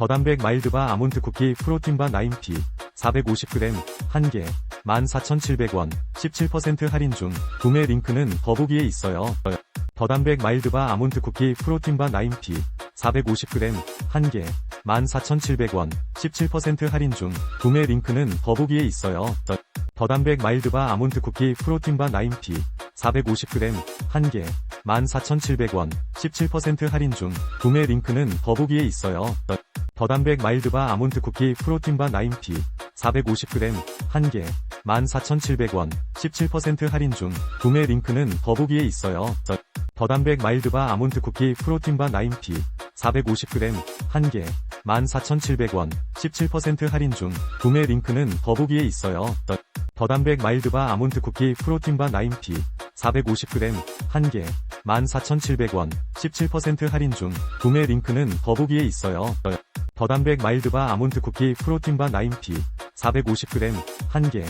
더단백 마일드바 아몬드 쿠키 프로틴바 9P 450g 1개 14,700원 17% 할인 중 구매 링크는 더보기에 있어요. 더단백 마일드바 아몬드 쿠키 프로틴바 9P 450g 1개 14,700원 17% 할인 중 구매 링크는 더보기에 있어요. 더단백 마일드바 아몬드 쿠키 프로틴바 9P 450g 1개 14,700원 17% 할인 중 구매 링크는 더보기에 있어요. 더단백 마일드바 아몬드 쿠키 프로틴바 9P 450g 1개 14,700원 17% 할인 중 구매 링크는 더보기에 있어요. 더단백 마일드바 아몬드 쿠키 프로틴바 9P 450g 1개 14,700원 17% 할인 중 구매 링크는 더보기에 있어요. 더단백 마일드바 아몬드 쿠키 프로틴바 9P 450g 1개 14,700원 17% 할인 중 구매 링크는 더보기에 있어요. 더단백 마일드바 아몬드 쿠키 프로틴바 9P 450g 1개